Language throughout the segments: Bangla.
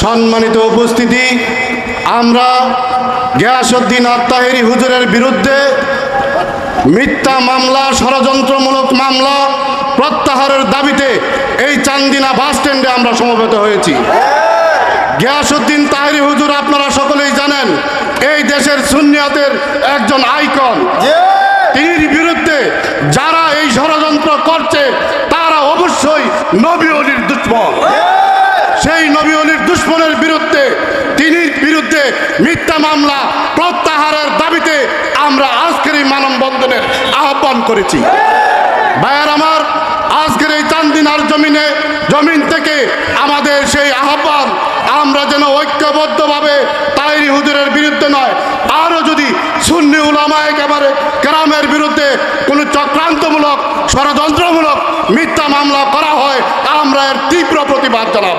সম্মানিত উপস্থিতি আমরা গিয়াসুদ্দিন আত্মাহেরি হুজুরের বিরুদ্ধে মিথ্যা মামলা ষড়যন্ত্রমূলক মামলা প্রত্যাহারের দাবিতে এই চান্দিনা বাস স্ট্যান্ডে আমরা সমবেত হয়েছি। গিয়াসুদ্দিন তাহেরি হুজুর আপনারা সকলেই জানেন এই দেশের সুন্নিয়তের একজন আইকন। তিনি বিরুদ্ধে যারা এই ষড়যন্ত্র করছে তারা অবশ্যই নবী অলির দুশ্মন। সেই নবী অলির দুশ্মনের বিরুদ্ধে তিনি বিরুদ্ধে মিথ্যা মামলা প্রত্যাহারের দাবিতে আমরা আজকের এই মানববন্ধনের আহ্বান করেছি। ভাইয়ার আমার, আজকের এই চান্দিনার জমিনে, জমিন থেকে আমাদের সেই আহ্বান, আমরা যেন ঐক্যবদ্ধভাবে তাইরি হুজুরের বিরুদ্ধে নয়, আরও যদি সুন্নি উলামা একেবারে গ্রামের বিরুদ্ধে কোনো চক্রান্তমূলক, ষড়যন্ত্রমূলক মিথ্যা মামলা করা আমরা এর তীব্র প্রতিবাদ জানাব।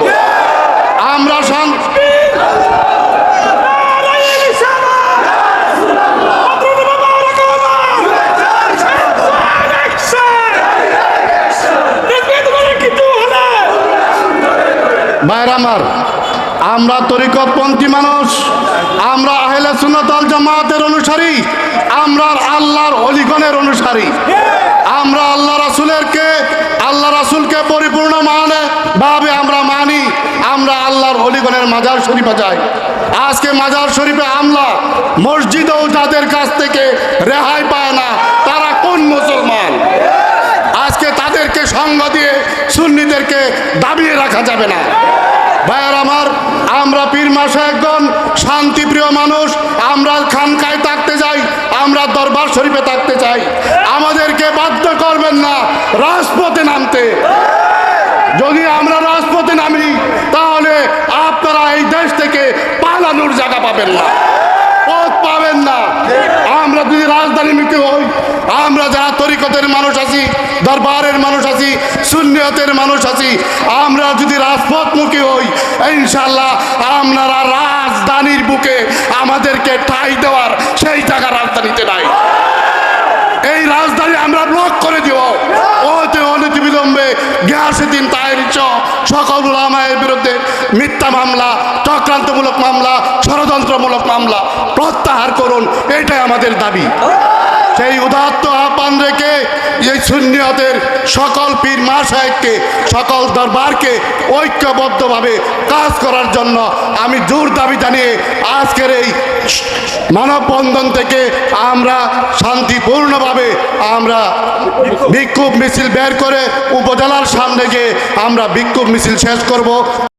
আমরা ভাইয়ের আমার, আমরা তরিকতপন্থী মানুষ, আমরা আহলে সুন্নতল জামাতের অনুসারী, আমরা আল্লাহর অলিগণের অনুসারী। আমরা আল্লাহ রাসুলেরকে, আল্লাহ রাসুলকে পরিপূর্ণ আমরা আল্লাহর অলিগণের মাজার শরীফে যাই। আজকে মাজার শরীফে আমলা, মসজিদেও যাদের কাছ থেকে রেহাই পায় না, তারা কোন মুসলমান? আজকে তাদেরকে সঙ্গ দিয়ে সুন্নিদেরকে দাবিয়ে রাখা যাবে না। ভাইয়ার আমার, আমরা পীর মাসে একজন শান্তিপ্রিয় মানুষ, আমরা খানকায় থাকতে যাই আমরা দরবার শরীফে থাকতে চাই। আমাদেরকে বাধ্য করবেন না, রাজপথে নামতে। যদি আমরা রাজপথে নামি তাহলে আপনারা এই দেশ থেকে পালানোর জায়গা পাবেন না। পথ পাবেন না। আমরা যদি রাজধানী মুখে হই, আমরা যারা তরিকতের মানুষ আছি, দরবারের মানুষ আছি শূন্যতের মানুষ আছি, আমরা যদি রাজপথমুখী হই ইনশাল্লাহ আপনারা রাজধানীর বুকে আমাদেরকে ঠাই দেওয়ার সেই জায়গা রাজধানীতে নাই এই রাজধানী আমরা ব্লক করে দিব ওতে অনতি বিলম্বে গিয়াসুদ্দিন তাহের চ, সকল উলামায়ের বিরুদ্ধে মিথ্যা মামলা, চক্রান্তমূলক মামলা, ষড়যন্ত্রমূলক মামলা প্রত্যাহার করুন, এটাই আমাদের দাবি। সেই উদাত্ত আহ্বান রেখে এই শূন্যতের সকল পীর মা সাহেবকে সকল দরবারকে ঐক্যবদ্ধভাবে কাজ করার জন্য আমি জোর দাবি জানিয়ে আজকের এই মানববন্ধন থেকে আমরা শান্তিপূর্ণভাবে আমরা বিক্ষোভ মিছিল বের করে উপজেলার সামনে গিয়ে আমরা বিক্ষোভ মিছিল শেষ করব।